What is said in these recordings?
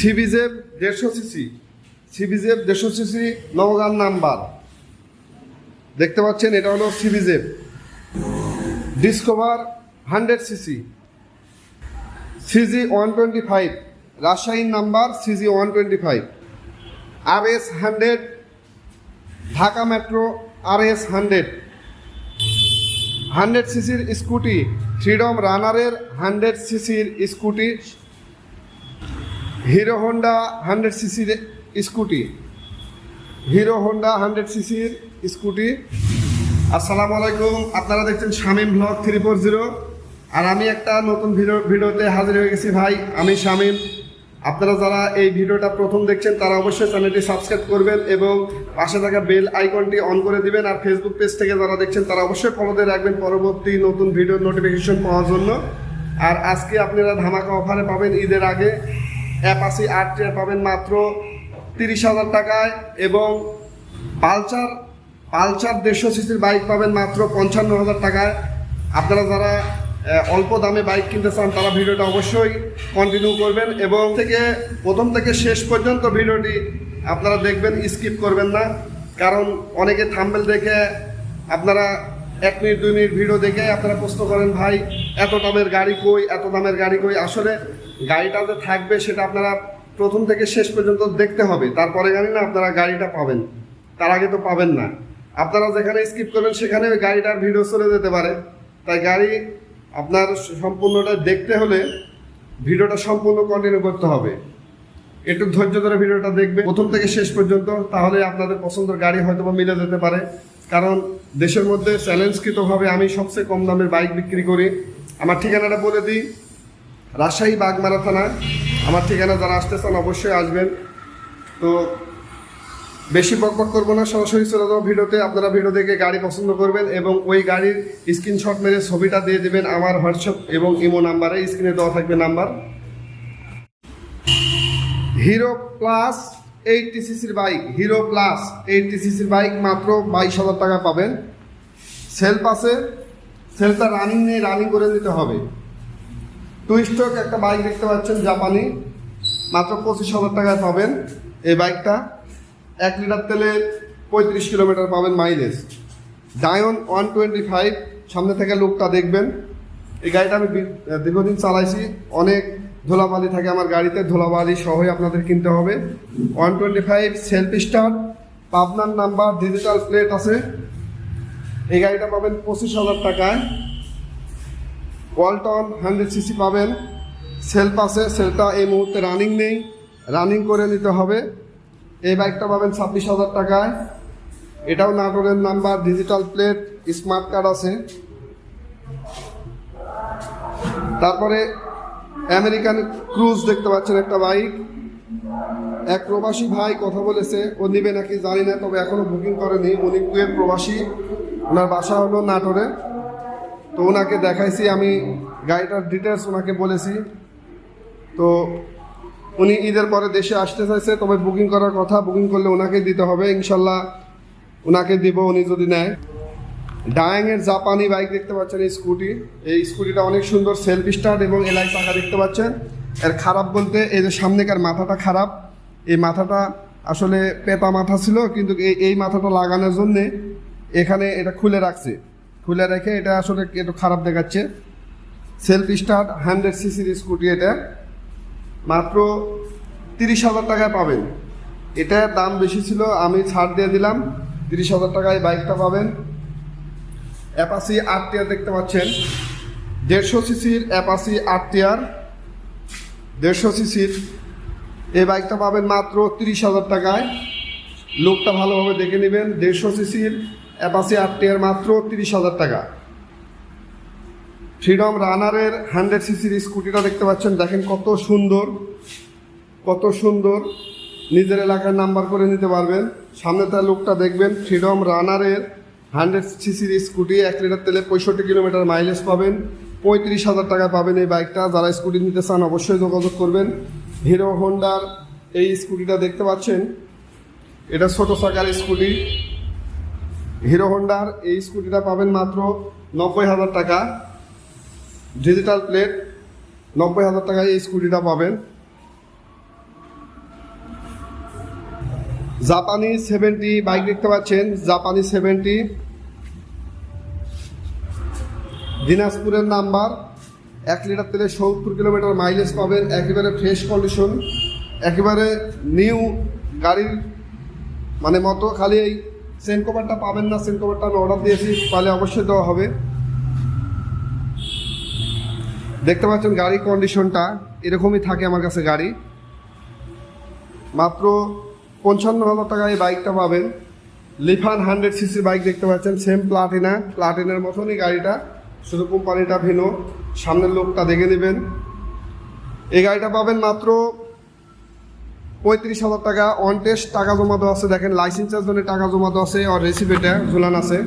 সিবিজেব দেড়শো সিসি সিবিজেব দেড়শো CC নবগান number. দেখতে পাচ্ছেন, এটা হলো সিবিজেব Discover hundred CC, CG one twenty five, রাজশাহীর number CG one twenty five. R S hundred, Dhaka metro R S hundred. Hundred সিসির স্কুটি, ফ্রিডম রানারের হান্ড্রেড সিসির স্কুটি হিরো হোন্ডা হান্ড্রেড সিসির স্কুটি। হিরো হোন্ডা হান্ড্রেড সিসির scooty. আসসালামু আলাইকুম, আপনারা দেখছেন Shamim blog three four zero. আর আমি একটা নতুন ভিডিও, ভিডিওতে হাজির হয়ে গেছি ভাই, আমি শামীম। আপনারা যারা এই ভিডিওটা প্রথম দেখছেন, তারা অবশ্যই চ্যানেলটি সাবস্ক্রাইব করবেন এবং পাশে থাকা বেল আইকনটি অন করে দিবেন। আর ফেসবুক পেজ থেকে যারা দেখছেন, তারা অবশ্যই ফলো দিয়ে রাখবেন পরবর্তী নতুন ভিডিও নোটিফিকেশন পাওয়ার জন্য। আর আজকে আপনারা ধামাকা অফারে পাবেন ঈদের আগে অ্যাপাসি আট টিয়ার পাবেন মাত্র তিরিশ হাজার টাকায় এবং পালচার পালচার দেড়শো সিসির বাইক পাবেন মাত্র পঞ্চান্ন হাজার টাকায়। আপনারা যারা অল্প দামে বাইক কিনতে চান, তারা ভিডিওটা অবশ্যই কন্টিনিউ করবেন এবং থেকে প্রথম থেকে শেষ পর্যন্ত ভিডিওটি আপনারা দেখবেন স্কিপ করবেন না। কারণ অনেকে থাম্বেল দেখে, আপনারা এক মিনিট, দুই মিনিট ভিডিও দেখে আপনারা প্রশ্ন করেন, ভাই এত দামের গাড়ি কই, এত দামের গাড়ি কই? আসলে গাড়িটা যে থাকবে সেটা আপনারা প্রথম থেকে শেষ পর্যন্ত দেখতে হবে। তারপরে গাড়ি না আপনারা গাড়িটা পাবেন। তার আগে তো পাবেন না। আপনারা যেখানে স্কিপ করবেন সেখানে ওই গাড়িটার ভিডিও চলে যেতে পারে। তাই গাড়ি আপনার সম্পূর্ণটা দেখতে হলে ভিডিওটা সম্পূর্ণ কন্টিনিউ করতে হবে। একটু ধৈর্য ধরে ভিডিওটা দেখবে প্রথম থেকে শেষ পর্যন্ত, তাহলে আপনাদের পছন্দের গাড়ি হয়তো বা মিলে যেতে পারে। কারণ দেশের মধ্যে চ্যালেঞ্জকৃতভাবে আমি সবচেয়ে কম দামের বাইক বিক্রি করি। আমার ঠিকানাটা বলে দিই। রাজশাহী বাগমারা থানা। আমার ঠিকানা যারা আসতে চান অবশ্যই আসবেন। তো বেশি বকবক করব না, সরাসরি চলে যাব ভিডিওতে। আপনারা ভিডিও দেখে গাড়ি পছন্দ করবেন এবং ওই গাড়ির স্ক্রিনশট মেরে ছবিটা দিয়ে দেবেন আমার হোয়াটসঅ্যাপ এবং ইমো নাম্বারে। স্ক্রিনে দেওয়া থাকবে নাম্বার। হিরো প্লাস এইটটি সিসির বাইক। হিরো প্লাস এইটটি সিসির বাইক মাত্র বাইশ হাজার টাকা পাবেন। সেলফ আছে সেলফটা রানিং নেই রানিং করে নিতে হবে। টুইস্টক একটা বাইক দেখতে পাচ্ছেন জাপানি। মাত্র পঁচিশ হাজার টাকায় পাবেন। এই বাইকটা এক লিটার তেলে পঁয়ত্রিশ কিলোমিটার পাবেন mileage Dayun one twenty five সামনে থেকে লুকটা দেখবেন। এই গাড়িটা আমি দীর্ঘদিন চালাইছি। অনেক ধুলাবালি থাকে আমার গাড়িতে। ধুলাবালি সহই আপনাদের কিনতে হবে। One twenty five self start পাবনার নাম্বার ডিজিটাল প্লেট আছে। এই গাড়িটা পাবেন পঁচিশ হাজার টাকায়। ওয়ালটন হান্ড্রেড সিসি পাবেন। সেলফ আছে সেলটা এই মুহূর্তে রানিং নেই। রানিং করে নিতে হবে। এই বাইকটা পাবেন ছাব্বিশ হাজার টাকায়। এটাও নাটোরের number digital plate smart card আছে। তারপরে আমেরিকান ক্রুজ দেখতে পাচ্ছেন একটা বাইক এক প্রবাসী ভাই কথা বলেছে, ও নিবে নাকি জানি না, তবে এখনও বুকিং করেনি। উনি কুয়েত প্রবাসী। ওনার বাসা হলো নাটোরে। তো ওনাকে দেখাইছি, আমি গাড়িটার ডিটেলস ওনাকে বলেছি। তো উনি ঈদের পরে দেশে আসতে চাইছে, তবে বুকিং করার কথা বুকিং করলে ওনাকে দিতে হবে। ইনশাল্লাহ ওনাকে দিব, উনি যদি নেয়। ডায়াংয়ের জাপানি বাইক দেখতে পাচ্ছেন এই স্কুটি এই স্কুটিটা অনেক সুন্দর সেলফ স্টার্ট এবং এলাই চাকা দেখতে পাচ্ছেন। এর খারাপ বলতে, এই যে সামনেকার মাথাটা খারাপ। এই মাথাটা আসলে পেতা মাথা ছিল, কিন্তু এই মাথাটা লাগানোর জন্যে এখানে এটা খুলে রাখছে। খুলে রেখে এটা আসলে একটু খারাপ দেখাচ্ছে। সেলফ স্টার্ট হান্ড্রেড সিসির স্কুটি এটা। মাত্র তিরিশ হাজার টাকায় পাবেন। এটার দাম বেশি ছিল, আমি ছাড় দিয়ে দিলাম। তিরিশ হাজার টাকায় বাইকটা পাবেন। অ্যাপাসি আট টিয়ার দেখতে পাচ্ছেন। দেড়শো সিসির অ্যাপাসি আট টিয়ার দেড়শো সিসির এই বাইকটা পাবেন মাত্র তিরিশ হাজার টাকায়। লোকটা ভালোভাবে দেখে নেবেন। দেড়শো সিসির অ্যাপাসি আট টিয়ার মাত্র তিরিশ হাজার টাকা। ফ্রিডম রানারের হান্ড্রেড সিসির স্কুটিটা দেখতে পাচ্ছেন। দেখেন কত সুন্দর কত সুন্দর। নিজের এলাকার নাম্বার করে নিতে পারবেন। সামনে তার লোকটা দেখবেন। ফ্রিডম রানারের হান্ড্রেড সিসির স্কুটি এক লিটার তেলে পঁয়ষট্টি কিলোমিটার মাইলেজ পাবেন। পঁয়ত্রিশ হাজার টাকা পাবেন এই বাইকটা যারা স্কুটি নিতে চান অবশ্যই যোগাযোগ করবেন। হিরো হোন্ডার এই স্কুটিটা দেখতে পাচ্ছেন। এটা ছোটো চাকার স্কুটি হিরো হোন্ডার, এই স্কুটিটা পাবেন মাত্র নব্বই হাজার টাকা। ডিজিটাল প্লেট, নব্বই হাজার টাকায় এই স্কুটিটা পাবেন। জাপানি সেভেন্টি, বাইক দেখতে পাচ্ছেন, জাপানি সেভেন্টি। দিনাজপুরের নাম্বার, এক লিটার তেলে সত্তর কিলোমিটার মাইলেজ পাবেন, একেবারে ফ্রেশ কন্ডিশন একেবারে নিউ গাড়ির মানে মতো খালি এই সেন কভারটা পাবেন না সেন কভারটা আমি অর্ডার দিয়েছি, তাহলে অবশ্যই দেওয়া হবে। দেখতে পাচ্ছেন গাড়ির কন্ডিশনটা এরকমই থাকে আমার কাছে গাড়ি। মাত্র পঞ্চান্ন হাজার টাকায় এই বাইকটা পাবেন। লিফান হান্ড্রেড সিসি বাইক দেখতে পাচ্ছেন সেম প্লাটিনা প্লাটিনার মতনই গাড়িটা। শুধু কোম্পানিটা ভিন্ন, সামনের লোকটা দেখে নেবেন। এই গাড়িটা পাবেন মাত্র পঁয়ত্রিশ হাজার টাকা অন টেস্ট টাকা জমা দেওয়া আছে, দেখেন লাইসেন্সের জন্য টাকা জমা দেওয়া আছে, আর রেসিপিটা ঝুলান আছে।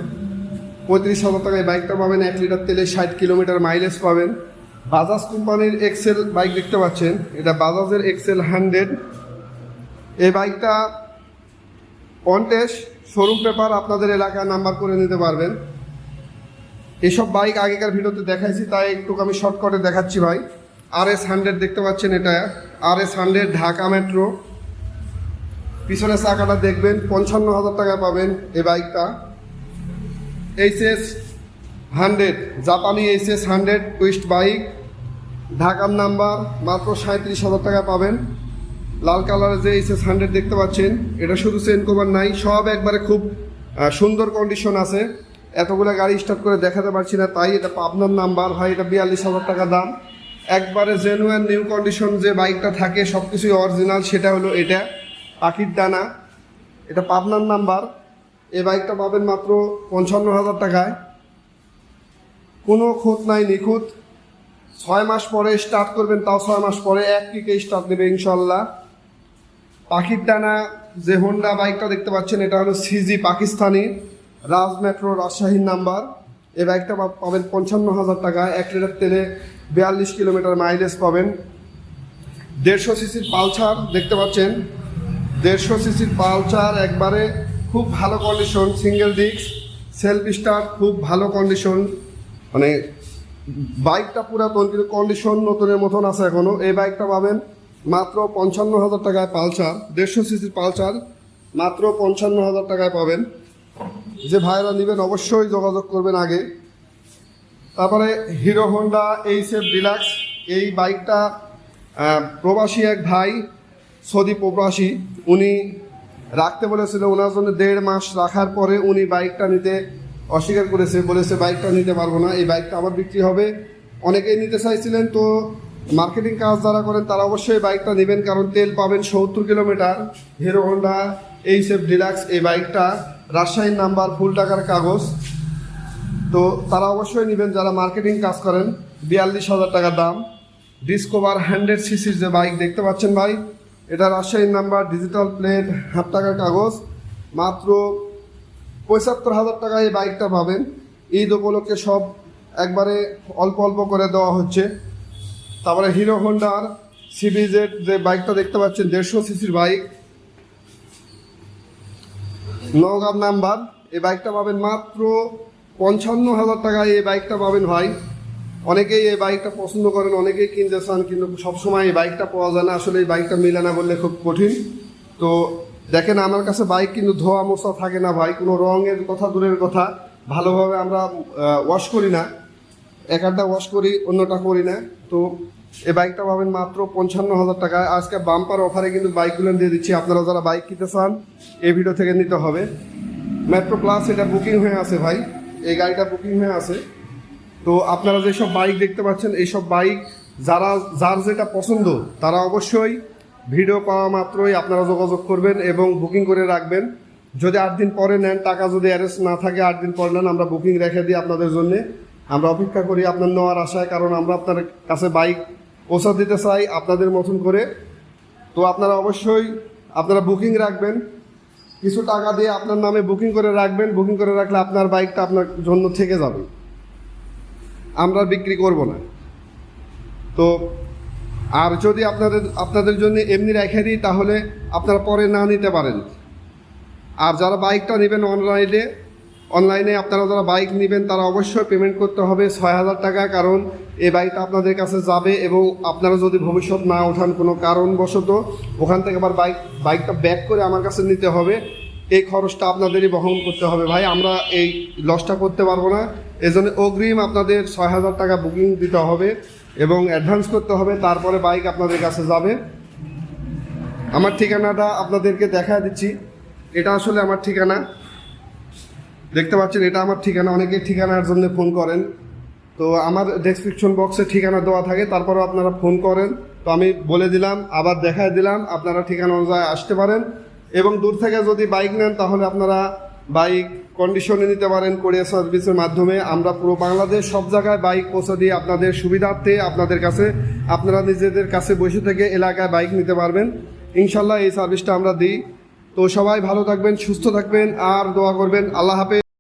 পঁয়ত্রিশ হাজার টাকায় বাইকটা পাবেন, এক লিটার তেলে ষাট কিলোমিটার মাইলেজ পাবেন। বাজাজ কোম্পানির এক্সেল বাইক দেখতে পাচ্ছেন, এটা বাজাজের এক্সেল হান্ড্রেড এই বাইকটা অন টেস্ট শোরুম পেপার আপনাদের এলাকায় নাম্বার করে নিতে পারবেন। এসব বাইক আগেকার ভিডিওতে দেখাইছি, তাই একটু আমি শর্টকাটে দেখাচ্ছি ভাই। আর এস হান্ড্রেড দেখতে পাচ্ছেন এটা। R S hundred Dhaka metro. পিছনের চাকাটা দেখবেন, পঞ্চান্ন হাজার টাকা পাবেন এই বাইকটা। এইচ এস হান্ড্রেড জাপানি H S hundred twist bike ঢাকার নাম্বার, মাত্র সাঁত্রিশ হাজার টাকা পাবেন। লাল কালারের যে এইচ এস হান্ড্রেড দেখতে পাচ্ছেন, এটা শুধু চেন কভার নাই, সব একবারে খুব সুন্দর কন্ডিশন আছে। এতগুলো গাড়ি স্টার্ট করে দেখাতে পারছি না, তাই এটা পাবনার নাম্বার। ভাই, এটা বিয়াল্লিশ হাজার টাকা দাম। একবারে জেনুয়ান নিউ কন্ডিশন যে বাইকটা থাকে সব কিছুই অরিজিনাল সেটা হলো এটা। পাখির ডানা, এটা পাবনার নাম্বার এই বাইকটা পাবেন মাত্র পঞ্চান্ন হাজার টাকায়। কোনো খুঁত নাই, নিখুঁত। ছয় মাস পরে স্টার্ট করবেন, তাও ছয় মাস পরে এক কিকে স্টার্ট দেবে ইনশাল্লাহ পাখির ডানা, যে হোন্ডা বাইকটা দেখতে পাচ্ছেন, এটা হলো সিজি পাকিস্তানি রাজ মেট্রো রাজশাহীর নাম্বার এই বাইকটা পাবেন পঞ্চান্ন হাজার টাকা। এক লিটার তেলে বিয়াল্লিশ কিলোমিটার মাইলেজ পাবেন। দেড়শো সিসির পালসার দেখতে পাচ্ছেন। দেড়শো সিসির পালসার একবারে খুব ভালো condition single disc self start খুব ভালো কন্ডিশন মানে বাইকটা পুরাতন কিন্তু কন্ডিশন নতুনের মতন আছে এখনও এই বাইকটা পাবেন মাত্র পঞ্চান্ন হাজার টাকায় পালসার। দেড়শো সিসির পালসার মাত্র পঞ্চান্ন হাজার টাকায় পাবেন। যে ভাইরা নেবেন অবশ্যই যোগাযোগ করবেন আগে। তারপরে হিরো হোন্ডা এইচএফ ডিলাক্স, এই বাইকটা প্রবাসী এক ভাই সৌদি প্রবাসী, উনি রাখতে বলেছিল ওনার জন্য দেড় মাস রাখার পরে উনি বাইকটা নিতে অস্বীকার করেছে, বলেছে বাইকটা নিতে পারব না, এই বাইকটা আবার বিক্রি হবে। অনেকেই নিতে চাইছিলেন, তো মার্কেটিং কাজ যারা করেন, তারা অবশ্যই বাইকটা নেবেন, কারণ তেল পাবেন সত্তর kilometre. Hero Honda, HF Deluxe, এই বাইকটা রাজশাহীর নাম্বার, ফুল টাকার কাগজ। তো তারা অবশ্যই নেবেন যারা মার্কেটিং কাজ করেন। বিয়াল্লিশ হাজার টাকা দাম। ডিসকভার হান্ড্রেড সিসির যে বাইক দেখতে পাচ্ছেন ভাই, এটা রাজশাহীর নাম্বার ডিজিটাল প্লেট হাফ টাকার কাগজ। মাত্র পঁচাত্তর হাজার টাকায় এই বাইকটা পাবেন। ঈদ উপলক্ষে সব একবারে অল্প অল্প করে দেওয়া হচ্ছে। তারপরে হিরো হোন্ডার, সিবিজেড যে বাইকটা দেখতে পাচ্ছেন, দেড়শো সিসির বাইক। নগাঁও নাম্বার। এই বাইকটা পাবেন মাত্র পঞ্চান্ন হাজার টাকায় এই বাইকটা পাবেন ভাই। অনেকেই এই বাইকটা পছন্দ করেন, অনেকেই কিনতে চান, কিন্তু সবসময় এই বাইকটা পাওয়া যায় না। আসলে এই বাইকটা মিলে না বললে খুব কঠিন। তো দেখেন, আমার কাছে বাইক কিন্তু ধোয়া মোছা থাকে না ভাই। কোনো রঙের কথা, দূরের কথা। ভালোভাবে আমরা ওয়াশ করি না। এক আধটা ওয়াশ করি, অন্যটা করি না। তো এই বাইকটা পাবেন মাত্র পঞ্চান্ন হাজার টাকায়। আজকে বাম্পার অফারে কিন্তু বাইকগুলো দিয়ে দিচ্ছি। আপনারা যারা বাইক কিনতে চান, এই ভিডিও থেকে নিতে হবে। মেট্রো প্লাস এটা বুকিং হয়ে আছে ভাই। এই গাড়িটা বুকিং হয়ে আছে। তো আপনারা যেসব বাইক দেখতে পাচ্ছেন, এইসব বাইক যারা, যার যেটা পছন্দ, তারা অবশ্যই ভিডিও পাওয়া মাত্রই আপনারা যোগাযোগ করবেন এবং বুকিং করে রাখবেন। যদি আট দিন পরে নেন, টাকা যদি অ্যারেস্ট না থাকে, আট দিন পরে নেন, আমরা বুকিং রেখে দিই আপনাদের জন্য। আমরা অপেক্ষা করি আপনার নেওয়ার আশায়, কারণ আমরা আপনার কাছে বাইক পৌঁছা দিতে চাই আপনাদের মতন করে। তো আপনারা অবশ্যই আপনারা বুকিং রাখবেন। কিছু টাকা দিয়ে আপনার নামে বুকিং করে রাখবেন। বুকিং করে রাখলে আপনার বাইকটা আপনার জন্য থেকে যাবে। আমরা বিক্রি করব না। তো আর যদি আপনাদের আপনাদের জন্য এমনি রেখে দিই, তাহলে আপনারা পরে না নিতে পারেন। আর যারা বাইকটা নেবেন অনলাইনে অনলাইনে আপনারা যারা বাইক নেবেন, তারা অবশ্যই পেমেন্ট করতে হবে ছয় হাজার টাকা, কারণ এই বাইকটা আপনাদের কাছে যাবে এবং আপনারা যদি ভবিষ্যৎ না ওঠান কোনো কারণবশত, ওখান থেকে আবার বাইক বাইকটা ব্যাক করে আমার কাছে নিতে হবে। এই খরচটা আপনাদেরই বহন করতে হবে ভাই, আমরা এই লসটা করতে পারব না। এই জন্য অগ্রিম আপনাদের ছয় হাজার টাকা বুকিং দিতে হবে এবং অ্যাডভান্স করতে হবে, তারপরে বাইক আপনাদের কাছে যাবে। আমার ঠিকানাটা আপনাদেরকে দেখা দিচ্ছি। এটা আসলে আমার ঠিকানা। দেখতে পাচ্ছেন, এটা আমার ঠিকানা, অনেকে ঠিকানার জন্য ফোন করেন। তো আমার ডেসক্রিপশন বক্সে ঠিকানা দেওয়া থাকে, তারপরেও আপনারা ফোন করেন। তো আমি বলে দিলাম, আবার দেখায় দিলাম, আপনারা ঠিকানা অনুযায়ী আসতে পারেন। এবং দূর থেকে যদি বাইক নেন, তাহলে আপনারা বাইক কন্ডিশনে নিতে পারেন কোরিয়ার সার্ভিসের মাধ্যমে। আমরা পুরো বাংলাদেশ, সব জায়গায় বাইক পৌঁছে দিয়ে আপনাদের সুবিধার্থে আপনাদের কাছে, আপনারা নিজেদের কাছে বসে থেকে এলাকায় বাইক নিতে পারবেন। ইনশাল্লাহ এই সার্ভিসটা আমরা দিই। তো সবাই ভালো থাকবেন, সুস্থ থাকবেন, আর দোয়া করবেন। আল্লাহ হাফেজ।